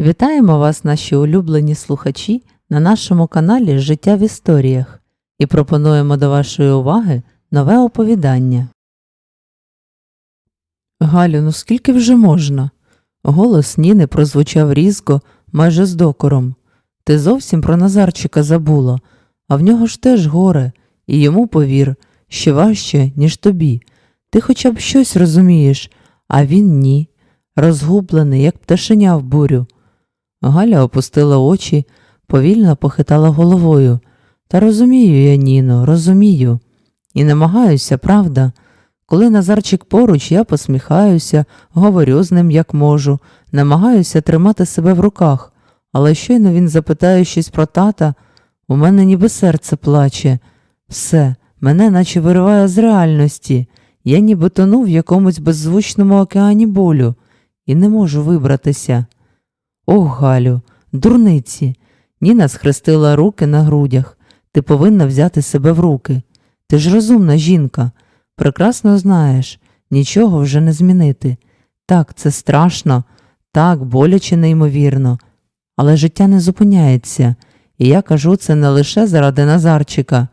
Вітаємо вас, наші улюблені слухачі, на нашому каналі Життя в історіях і пропонуємо до вашої уваги нове оповідання. Галю, ну скільки вже можна? Голос Ніни прозвучав різко, майже з докором. Ти зовсім про Назарчика забула, а в нього ж теж горе, і йому повір, ще важче, ніж тобі. Ти хоча б щось розумієш, а він ні, розгублений, як пташеня в бурю. Галя опустила очі, повільно похитала головою. Та розумію я, Ніно, розумію. І намагаюся, правда. Коли Назарчик поруч, я посміхаюся, говорю з ним як можу, намагаюся тримати себе в руках, але щойно він запитає щось про тата, у мене ніби серце плаче. Все, мене наче вириває з реальності. Я ніби тону в якомусь беззвучному океані болю і не можу вибратися. Ох, Галю, дурниці. Ніна схрестила руки на грудях. Ти повинна взяти себе в руки. Ти ж розумна жінка. Прекрасно знаєш, нічого вже не змінити. Так, це страшно, так, боляче неймовірно. Але життя не зупиняється, і я кажу це не лише заради Назарчика.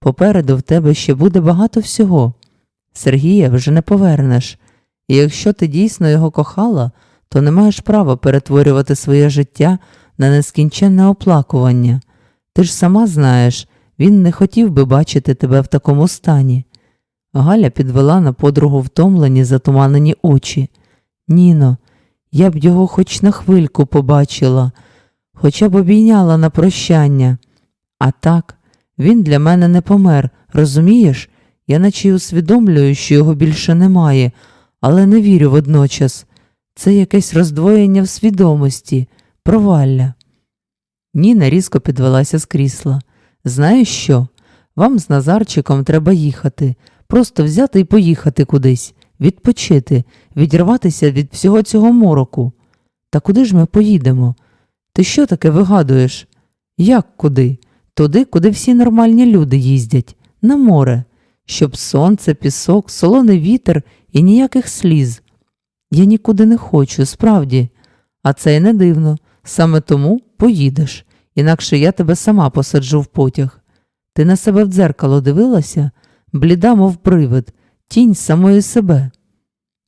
Попереду в тебе ще буде багато всього. Сергія вже не повернеш, і якщо ти дійсно його кохала, то не маєш права перетворювати своє життя на нескінченне оплакування. Ти ж сама знаєш, він не хотів би бачити тебе в такому стані. Галя підвела на подругу втомлені, затуманені очі. Ніно, я б його хоч на хвильку побачила, хоча б обійняла на прощання. А так, він для мене не помер, розумієш? Я наче й усвідомлюю, що його більше немає, але не вірю водночас. Це якесь роздвоєння в свідомості, провалля. Ніна різко підвелася з крісла. Знаєш що? Вам з Назарчиком треба їхати, просто взяти і поїхати кудись, відпочити, відірватися від всього цього мороку. Та куди ж ми поїдемо? Ти що таке вигадуєш? Як куди? Туди, куди всі нормальні люди їздять, на море, щоб сонце, пісок, солоний вітер і ніяких сліз. Я нікуди не хочу, справді, а це й не дивно. Саме тому поїдеш, інакше я тебе сама посаджу в потяг. Ти на себе в дзеркало дивилася, бліда, мов привид, тінь самої себе.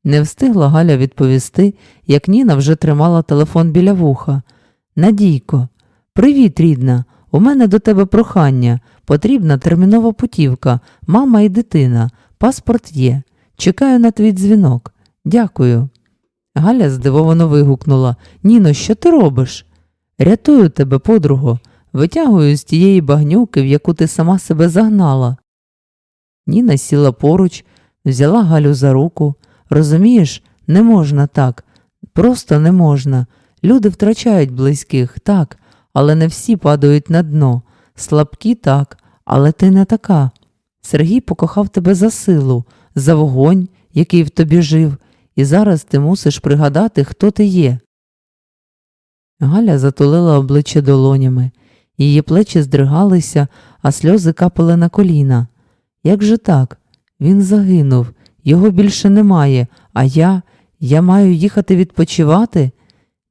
Не встигла Галя відповісти, як Ніна вже тримала телефон біля вуха. Надійко, привіт, рідна. У мене до тебе прохання. Потрібна термінова путівка, мама і дитина, паспорт є. Чекаю на твій дзвінок. Дякую. Галя здивовано вигукнула Ніно, що ти робиш? Рятую тебе, подруго, витягую з тієї багнюки, в яку ти сама себе загнала. Ніна сіла поруч, взяла Галю за руку. Розумієш, не можна так, просто не можна. Люди втрачають близьких, так, але не всі падають на дно. Слабкі так, але ти не така. Сергій покохав тебе за силу, за вогонь, який в тобі жив, і зараз ти мусиш пригадати, хто ти є. Галя затулила обличчя долонями, її плечі здригалися, а сльози капали на коліна. Як же так? Він загинув, його більше немає, а я, я маю їхати відпочивати?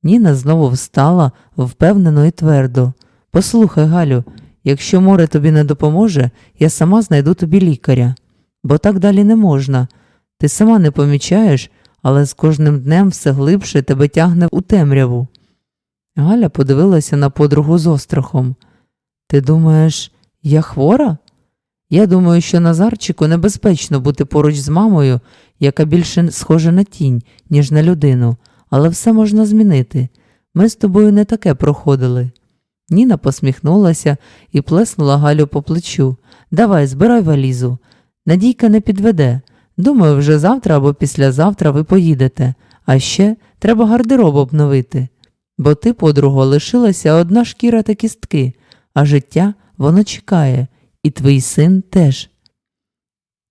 Ніна знову встала впевнено і твердо. Послухай, Галю, якщо море тобі не допоможе, я сама знайду тобі лікаря. Бо так далі не можна. Ти сама не помічаєш, але з кожним днем все глибше тебе тягне у темряву. Галя подивилася на подругу з острахом. Ти думаєш, я хвора? Я думаю, що Назарчику небезпечно бути поруч з мамою, яка більше схожа на тінь, ніж на людину, але все можна змінити. Ми з тобою не таке проходили. Ніна посміхнулася і плеснула Галю по плечу. Давай, збирай валізу. Надійка не підведе. Думаю, вже завтра або післязавтра ви поїдете, а ще треба гардероб обновити. Бо ти, подруго, лишилася одна шкіра та кістки, а життя воно чекає, і твій син теж.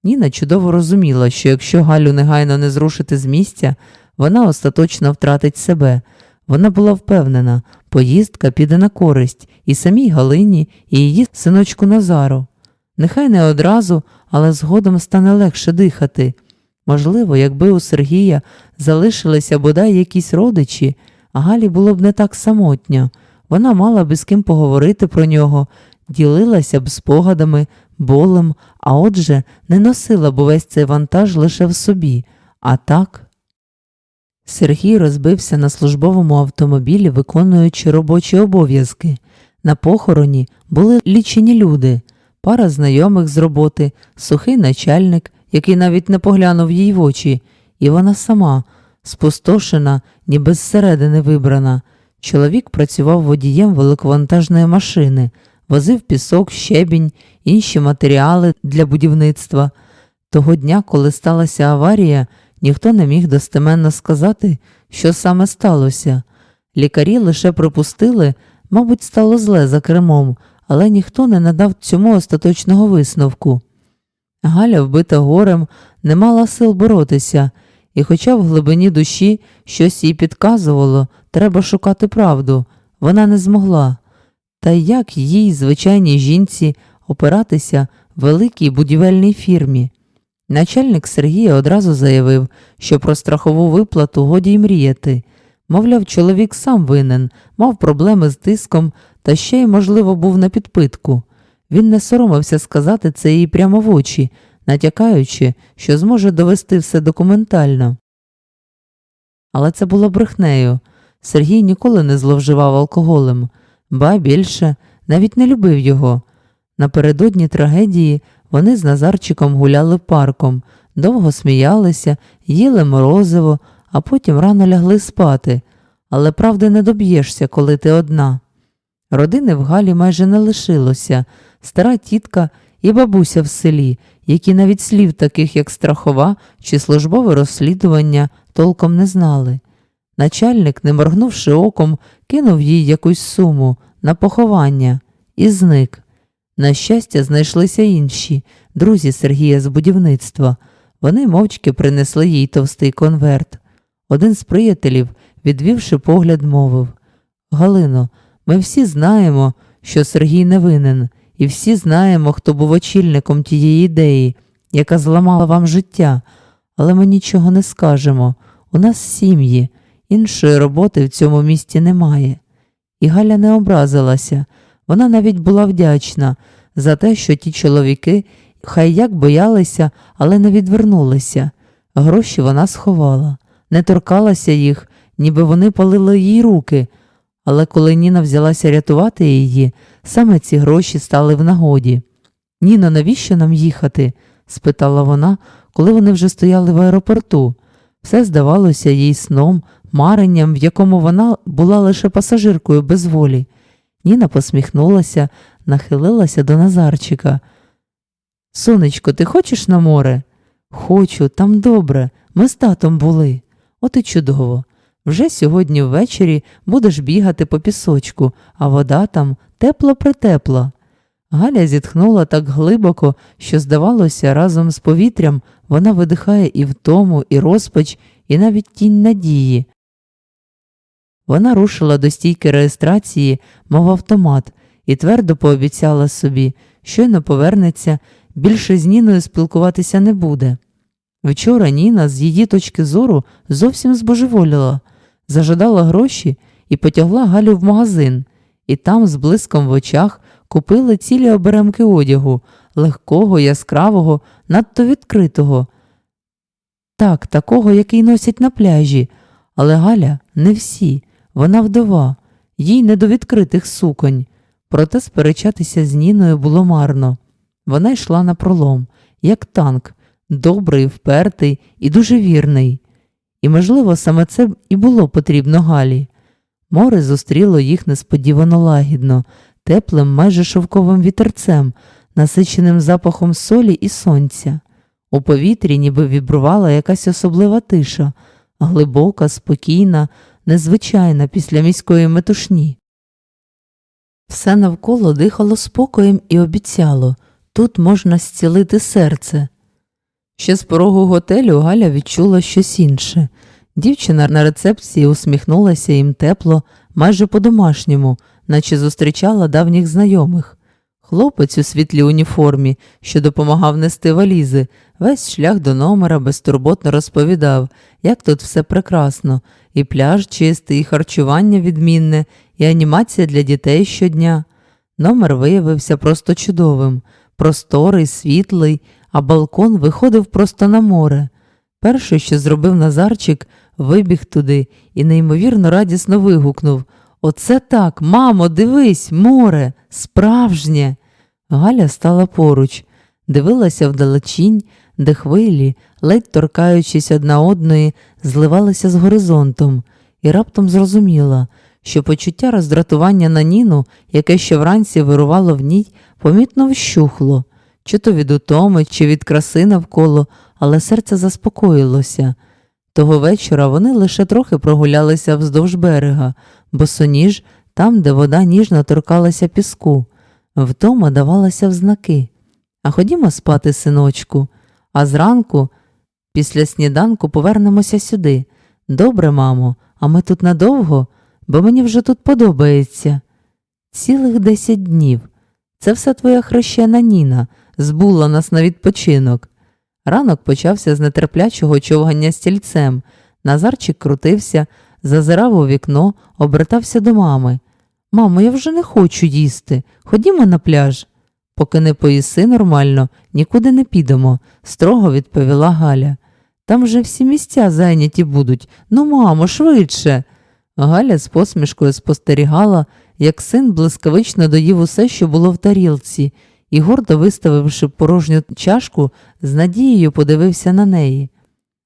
Ніна чудово розуміла, що якщо Галю негайно не зрушити з місця, вона остаточно втратить себе. Вона була впевнена, поїздка піде на користь і самій Галині, і її синочку Назару. Нехай не одразу, але згодом стане легше дихати. Можливо, якби у Сергія залишилися бодай якісь родичі, Галі було б не так самотньо. Вона мала би з ким поговорити про нього, ділилася б спогадами, болем, а отже, не носила б увесь цей вантаж лише в собі. А так. Сергій розбився на службовому автомобілі, виконуючи робочі обов'язки. На похороні були лічені люди, пара знайомих з роботи, сухий начальник, який навіть не поглянув їй в очі, і вона сама, спустошена, ніби зсередини вибрана. Чоловік працював водієм великовантажної машини, возив пісок, щебінь, інші матеріали для будівництва. Того дня, коли сталася аварія, ніхто не міг достеменно сказати, що саме сталося. Лікарі лише припустили, мабуть, стало зле за кермом, але ніхто не надав цьому остаточного висновку. Галя, вбита горем, не мала сил боротися, і, хоча в глибині душі щось їй підказувало, треба шукати правду, вона не змогла. Та як їй, звичайній жінці, опиратися великій будівельній фірмі? Начальник Сергія одразу заявив, що про страхову виплату годі й мріяти. Мовляв, чоловік сам винен, мав проблеми з тиском та ще й, можливо, був на підпитку. Він не соромився сказати це їй прямо в очі, натякаючи, що зможе довести все документально. Але це було брехнею. Сергій ніколи не зловживав алкоголем, ба більше навіть не любив його. Напередодні трагедії вони з Назарчиком гуляли парком, довго сміялися, їли морозиво, а потім рано лягли спати. Але правди не доб'єшся, коли ти одна. Родини в Галі майже не лишилося, стара тітка і бабуся в селі, які навіть слів таких, як страхова чи службове розслідування, толком не знали. Начальник, не моргнувши оком, кинув їй якусь суму на поховання і зник. На щастя, знайшлися інші друзі Сергія з будівництва. Вони мовчки принесли їй товстий конверт. Один з приятелів, відвівши погляд, мовив Галино, ми всі знаємо, що Сергій не винен, і всі знаємо, хто був очільником тієї ідеї, яка зламала вам життя, але ми нічого не скажемо. У нас сім'ї, іншої роботи в цьому місті немає. І Галя не образилася, вона навіть була вдячна за те, що ті чоловіки хай як боялися, але не відвернулися. Гроші вона сховала, не торкалася їх, ніби вони палили їй руки. Але коли Ніна взялася рятувати її, саме ці гроші стали в нагоді. Ніно, навіщо нам їхати? спитала вона, коли вони вже стояли в аеропорту. Все здавалося їй сном, маренням, в якому вона була лише пасажиркою без волі. Ніна посміхнулася, нахилилася до Назарчика. Сонечко, ти хочеш на море? Хочу, там добре. Ми з татом були. От і чудово. Вже сьогодні ввечері будеш бігати по пісочку, а вода там тепло-притепла. Галя зітхнула так глибоко, що, здавалося, разом з повітрям вона видихає і втому, і розпач, і навіть тінь надії. Вона рушила до стійки реєстрації, мов автомат, і твердо пообіцяла собі, щойно повернеться, більше з Ніною спілкуватися не буде. Вчора Ніна, з її точки зору, зовсім збожеволіла, зажадала гроші і потягла Галю в магазин, і там, з блиском в очах, купили цілі оберемки одягу, легкого, яскравого, надто відкритого. Так, такого, який носять на пляжі, але Галя не всі, вона вдова, їй не до відкритих суконь. Проте сперечатися з Ніною було марно. Вона йшла на пролом, як танк, добрий, впертий і дуже вірний. І, можливо, саме це і було потрібно Галі. Море зустріло їх несподівано лагідно, теплим, майже шовковим вітерцем, насиченим запахом солі і сонця. У повітрі ніби вібрувала якась особлива тиша, глибока, спокійна, незвичайна після міської метушні. Все навколо дихало спокоєм і обіцяло тут можна зцілити серце. Ще з порогу готелю Галя відчула щось інше. Дівчина на рецепції усміхнулася їм тепло, майже по-домашньому, наче зустрічала давніх знайомих. Хлопець у світлій уніформі, що допомагав нести валізи, весь шлях до номера безтурботно розповідав, як тут все прекрасно, і пляж чистий, і харчування відмінне, і анімація для дітей щодня. Номер виявився просто чудовим, просторий, світлий, а балкон виходив просто на море. Перше, що зробив Назарчик, вибіг туди і неймовірно радісно вигукнув. Оце так, мамо, дивись, море, справжнє. Галя стала поруч, дивилася вдалечінь, де хвилі, ледь торкаючись одна одної, зливалися з горизонтом, і раптом зрозуміла, що почуття роздратування на Ніну, яке ще вранці вирувало в ній, помітно вщухло, чи то від утоми, чи від краси навколо, але серце заспокоїлося. Того вечора вони лише трохи прогулялися вздовж берега, босоніж там, де вода ніжно торкалася піску. Втома давалася в знаки. А ходімо спати, синочку, а зранку, після сніданку, повернемося сюди. Добре, мамо, а ми тут надовго, бо мені вже тут подобається. Цілих десять днів. Це все твоя хрещена Ніна збула нас на відпочинок. Ранок почався з нетерплячого човгання стільцем. Назарчик крутився, зазирав у вікно, обертався до мами. Мамо, я вже не хочу їсти. Ходімо на пляж. Поки не поїси нормально, нікуди не підемо, строго відповіла Галя. Там вже всі місця зайняті будуть. Ну, мамо, швидше. Галя з посмішкою спостерігала, як син блискавично доїв усе, що було в тарілці, і гордо виставивши порожню чашку, з надією подивився на неї.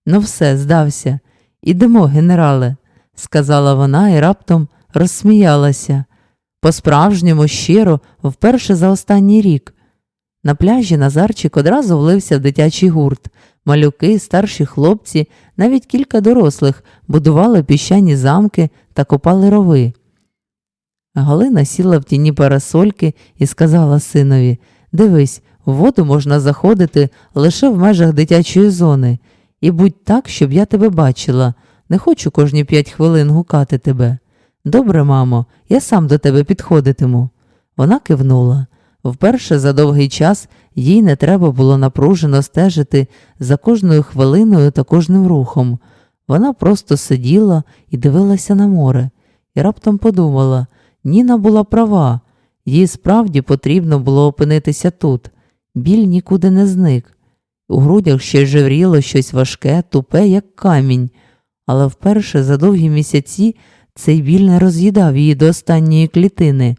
Ну, все, здався. Ідемо, генерале, сказала вона і раптом розсміялася. По-справжньому щиро, вперше за останній рік. На пляжі Назарчик одразу влився в дитячий гурт. Малюки, старші хлопці, навіть кілька дорослих будували піщані замки та копали рови. Галина сіла в тіні парасольки і сказала синові Дивись, в воду можна заходити лише в межах дитячої зони. І будь так, щоб я тебе бачила. Не хочу кожні п'ять хвилин гукати тебе. Добре, мамо, я сам до тебе підходитиму. Вона кивнула. Вперше за довгий час їй не треба було напружено стежити за кожною хвилиною та кожним рухом. Вона просто сиділа і дивилася на море, і раптом подумала Ніна була права, їй справді потрібно було опинитися тут. Біль нікуди не зник. У грудях ще жевріло щось важке, тупе, як камінь, але вперше за довгі місяці цей біль не роз'їдав її до останньої клітини.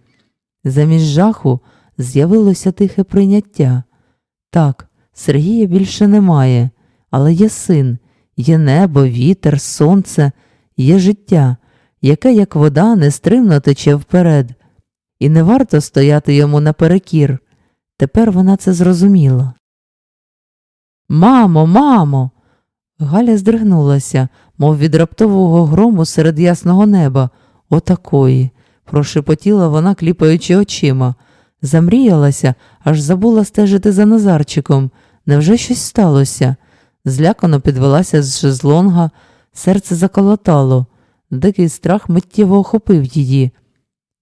Замість жаху з'явилося тихе прийняття. Так, Сергія більше немає, але є син, є небо, вітер, сонце, є життя, яке, як вода, нестримно тече вперед, і не варто стояти йому наперекір. Тепер вона це зрозуміла. Мамо, мамо. Галя здригнулася, мов від раптового грому серед ясного неба. Отакої. прошепотіла вона, кліпаючи очима. Замріялася, аж забула стежити за Назарчиком. Невже щось сталося? Злякано підвелася з шезлонга, серце заколотало. Дикий страх миттєво охопив її.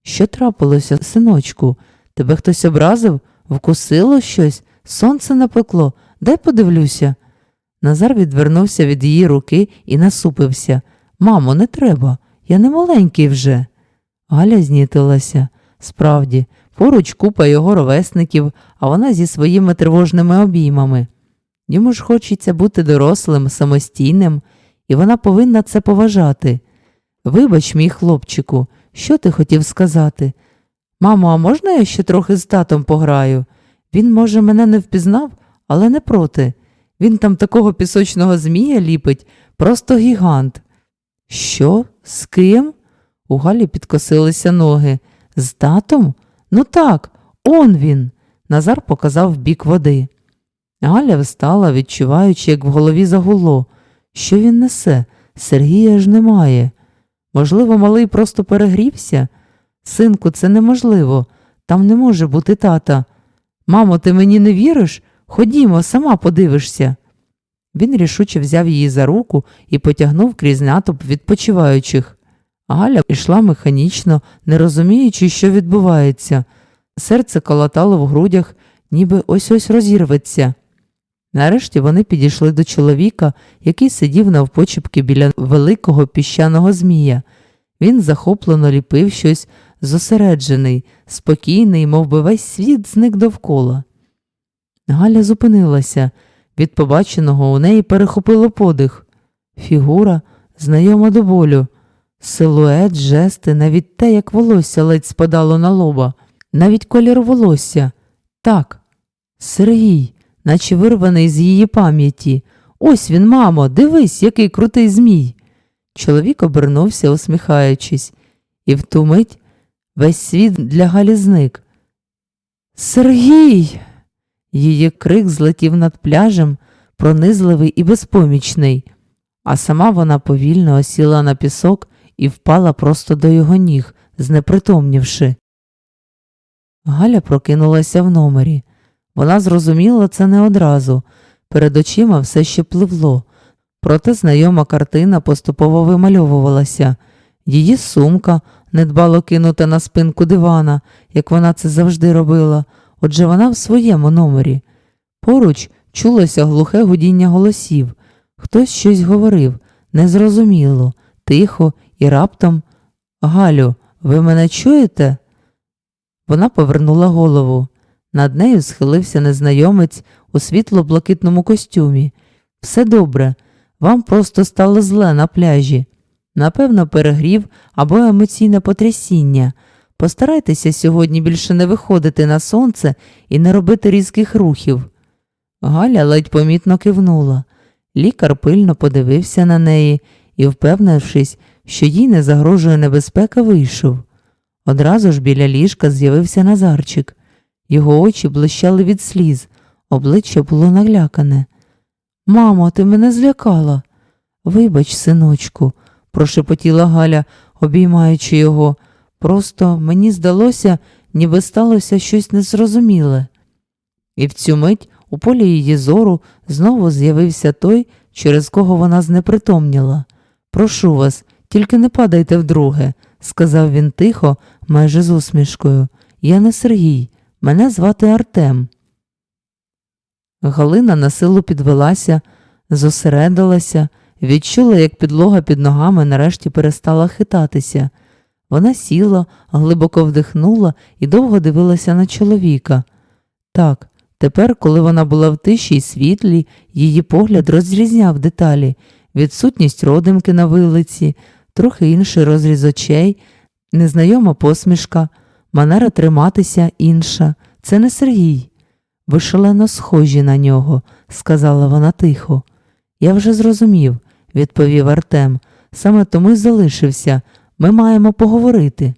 Що трапилося, синочку? Тебе хтось образив? Вкусило щось? Сонце напекло. Дай подивлюся. Назар відвернувся від її руки і насупився. Мамо, не треба, я не маленький вже. Галя знітилася. Справді, поруч купа його ровесників, а вона зі своїми тривожними обіймами. Йому ж хочеться бути дорослим, самостійним, і вона повинна це поважати. Вибач, мій хлопчику, що ти хотів сказати? Мамо, а можна я ще трохи з татом пограю? Він, може, мене не впізнав, але не проти. Він там такого пісочного змія ліпить, просто гігант. Що? З ким? У Галі підкосилися ноги. З татом? Ну так, он він. Назар показав бік води. Галя встала, відчуваючи, як в голові загуло. Що він несе? Сергія ж немає. Можливо, малий просто перегрівся? Синку, це неможливо. Там не може бути тата. Мамо, ти мені не віриш? Ходімо, сама подивишся. Він рішуче взяв її за руку і потягнув крізь натовп відпочиваючих. Галя йшла механічно, не розуміючи, що відбувається. Серце колотало в грудях, ніби ось ось розірветься. Нарешті вони підійшли до чоловіка, який сидів навпочепки біля великого піщаного змія. Він захоплено ліпив щось зосереджений, спокійний, мов би весь світ зник довкола. Галя зупинилася. Від побаченого у неї перехопило подих. Фігура знайома до болю. Силует, жести, навіть те, як волосся ледь спадало на лоба, навіть колір волосся. Так, Сергій, наче вирваний з її пам'яті. Ось він, мамо, дивись, який крутий змій. Чоловік обернувся, усміхаючись, і в ту мить весь світ для Галі зник. Сергій. Її крик злетів над пляжем, пронизливий і безпомічний, а сама вона повільно осіла на пісок і впала просто до його ніг, знепритомнівши. Галя прокинулася в номері. Вона зрозуміла це не одразу. Перед очима все ще пливло, проте знайома картина поступово вимальовувалася. Її сумка, недбало кинута на спинку дивана, як вона це завжди робила, отже вона в своєму номері. Поруч чулося глухе гудіння голосів. Хтось щось говорив, незрозуміло, тихо і раптом. Галю, ви мене чуєте? Вона повернула голову. Над нею схилився незнайомець у світло-блакитному костюмі. Все добре, вам просто стало зле на пляжі. Напевно, перегрів або емоційне потрясіння. Постарайтеся сьогодні більше не виходити на сонце і не робити різких рухів. Галя ледь помітно кивнула. Лікар пильно подивився на неї і, впевнившись, що їй не загрожує небезпека, вийшов. Одразу ж біля ліжка з'явився Назарчик. Його очі блищали від сліз, обличчя було налякане. Мамо, ти мене злякала. Вибач, синочку, прошепотіла Галя, обіймаючи його. Просто мені здалося, ніби сталося щось незрозуміле. І в цю мить у полі її зору знову з'явився той, через кого вона знепритомніла. Прошу вас, тільки не падайте вдруге, сказав він тихо, майже з усмішкою. Я не Сергій, мене звати Артем. Галина на силу підвелася, зосередилася, відчула, як підлога під ногами нарешті перестала хитатися. Вона сіла, глибоко вдихнула і довго дивилася на чоловіка. Так, тепер, коли вона була в тиші й світлі, її погляд розрізняв деталі, відсутність родимки на вилиці, трохи інший розріз очей, незнайома посмішка, манера триматися інша. Це не Сергій. Ви шалено схожі на нього, сказала вона тихо. Я вже зрозумів, відповів Артем. Саме тому й залишився. Ми маємо поговорити.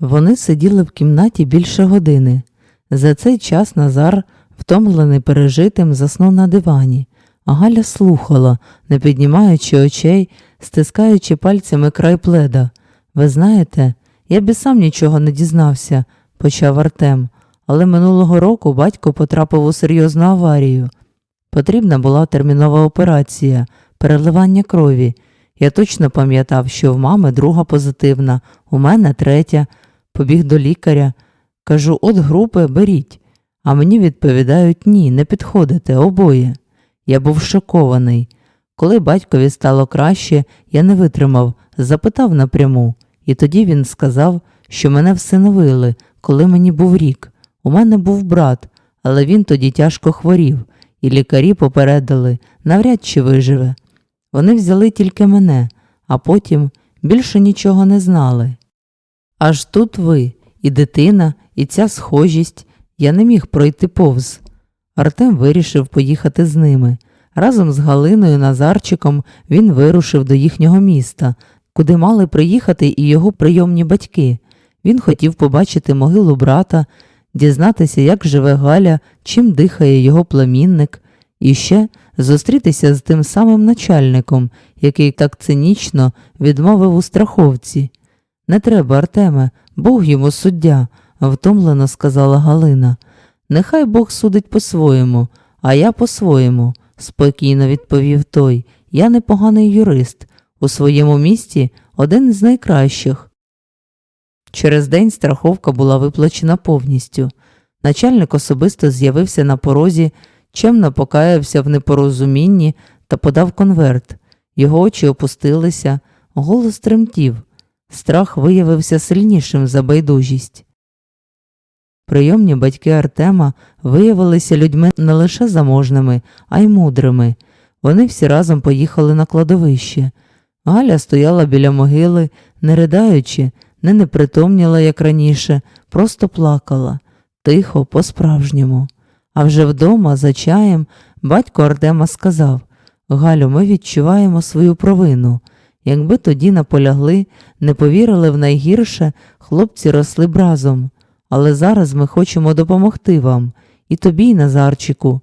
Вони сиділи в кімнаті більше години. За цей час Назар, втомлений пережитим, заснув на дивані, Галя слухала, не піднімаючи очей, стискаючи пальцями край пледа. Ви знаєте, я б сам нічого не дізнався, почав Артем, але минулого року батько потрапив у серйозну аварію. Потрібна була термінова операція, переливання крові. Я точно пам'ятав, що в мами друга позитивна, у мене третя. Побіг до лікаря. Кажу, от групи беріть. А мені відповідають ні, не підходите обоє. Я був шокований. Коли батькові стало краще, я не витримав, запитав напряму, і тоді він сказав, що мене всиновили, коли мені був рік. У мене був брат, але він тоді тяжко хворів, і лікарі попередили, навряд чи виживе. Вони взяли тільки мене, а потім більше нічого не знали. Аж тут ви, і дитина, і ця схожість, я не міг пройти повз. Артем вирішив поїхати з ними. Разом з Галиною Назарчиком він вирушив до їхнього міста, куди мали приїхати і його прийомні батьки. Він хотів побачити могилу брата, дізнатися, як живе Галя, чим дихає його племінник, і ще зустрітися з тим самим начальником, який так цинічно відмовив у страховці. Не треба, Артеме, Бог йому суддя, втомлено сказала Галина. Нехай Бог судить по-своєму, а я по-своєму, спокійно відповів той. Я непоганий юрист. У своєму місті один з найкращих. Через день страховка була виплачена повністю. Начальник особисто з'явився на порозі, чемно покаявся в непорозумінні та подав конверт. Його очі опустилися, голос тремтів. Страх виявився сильнішим за байдужість. Прийомні батьки Артема виявилися людьми не лише заможними, а й мудрими. Вони всі разом поїхали на кладовище. Галя стояла біля могили, не ридаючи, не непритомніла, як раніше, просто плакала, тихо, по-справжньому. А вже вдома, за чаєм, батько Артема сказав Галю, ми відчуваємо свою провину. Якби тоді наполягли, не повірили в найгірше, хлопці росли б разом. Але зараз ми хочемо допомогти вам, і тобі, Назарчику.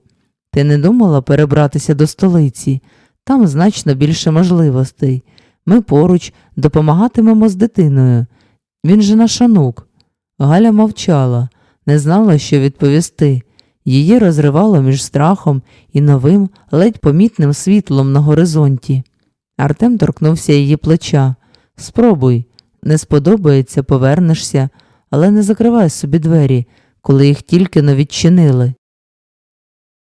Ти не думала перебратися до столиці? Там значно більше можливостей. Ми поруч допомагатимемо з дитиною. Він же наш онук. Галя мовчала, не знала, що відповісти. Її розривало між страхом і новим, ледь помітним світлом на горизонті. Артем торкнувся її плеча. Спробуй, не сподобається, повернешся, але не закривай собі двері, коли їх тільки но відчинили.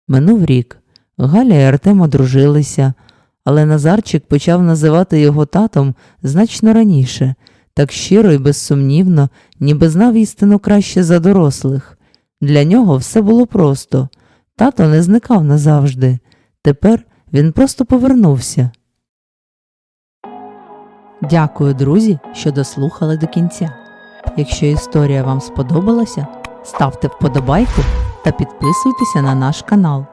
Минув рік. Галя і Артем одружилися, але Назарчик почав називати його татом значно раніше, так щиро і безсумнівно, ніби знав істину краще за дорослих. Для нього все було просто. Тато не зникав назавжди. Тепер він просто повернувся. Дякую, друзі, що дослухали до кінця. Якщо історія вам сподобалася, ставте вподобайку та підписуйтеся на наш канал.